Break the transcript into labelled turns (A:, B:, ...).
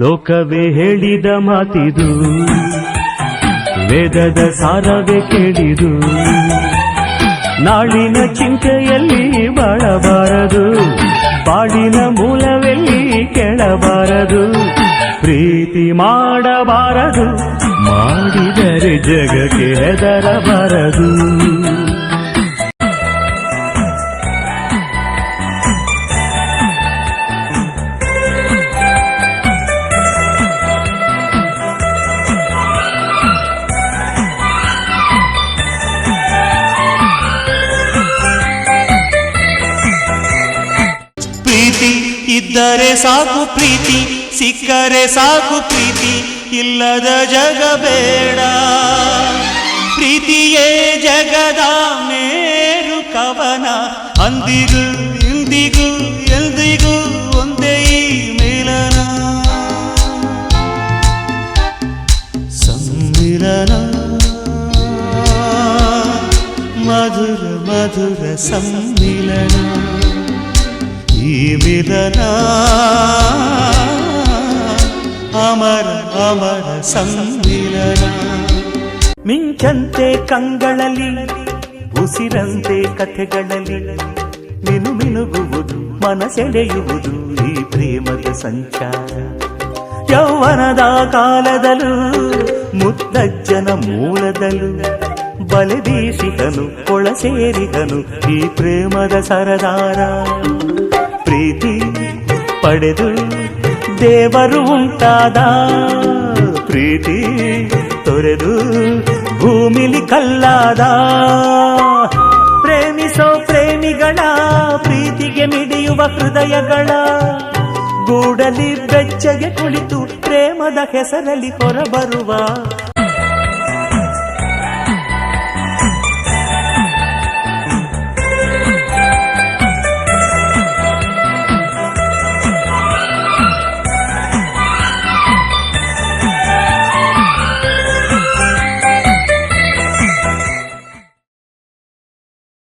A: ಲೋಕವೇ ಹೇಳಿದ ಮಾತಿದು, ವೇದದ ಸಾರವೇ ಕೇಳಿದು, ನಾಳಿನ ಚಿಂತೆಯಲ್ಲಿ ಬಾಳಬಾರದು, ಬಾಳಿನ ಮೂಲವೆಲ್ಲಿ ಕೆಳಬಾರದು, ಪ್ರೀತಿ ಮಾಡಬಾರದು, ಮಾಡಿದರೆ ಜಗಕ್ಕೆ ಹೆದರಬಾರದು.
B: ಇದ್ದರೆ ಸಾಕು ಪ್ರೀತಿ ಸಿಕ್ಕರೆ ಸಾಕು ಪ್ರೀತಿ ಇಲ್ಲದ ಜಗ ಬೇಡ ಪ್ರೀತಿಯೇ ಜಗದ ಮೇರು ಕವನ ಅಂದಿಗೂ ಇಂದಿಗೂ ಎಂದಿಗೂ ಒಂದೇ ಈ ಮೇಲನ ಸಮ್ಮಿಲನ ಮಧುರ ಮಧುರ ಸಮ್ಮಿಲನ ಮಿಲನ ಅಮರ ಅಮರ ಸಮ್ಮಿಲನ
A: ಮಿಂಚಂತೆ ಕಂಗಳಲ್ಲಿ, ಉಸಿರಂತೆ ಕಥೆಗಳಲ್ಲಿ ಮಿನು ಮಿನುಗುವುದು, ಮನಸೆಳೆಯುವುದು ಈ ಪ್ರೇಮದ ಸಂಚಾರ. ಯೌವನದ ಕಾಲದಲ್ಲೂ ಮುತ್ತಜ್ಜನ ಮೂಲದಲ್ಲೂ, ಬಲೆ ಬೀಸಿದನು, ಕೊಳ ಸೇರಿದನು ಈ ಪ್ರೇಮದ ಸರದಾರ. ಪ್ರೀತಿ ಪಡೆದು ದೇವರು ಉಂಟಾದ ಪ್ರೀತಿ ತೊರೆದು ಭೂಮಿಲಿ ಕಲ್ಲಾದ. ಪ್ರೇಮಿಸೋ ಪ್ರೇಮಿಗಳ ಪ್ರೀತಿಗೆ ಮಿಡಿಯುವ ಹೃದಯಗಳ ಗೂಡಲಿ ಬೆಚ್ಚಗೆ ಕುಳಿತು ಪ್ರೇಮದ ಹೆಸರಲ್ಲಿ ಹೊರಬರುವ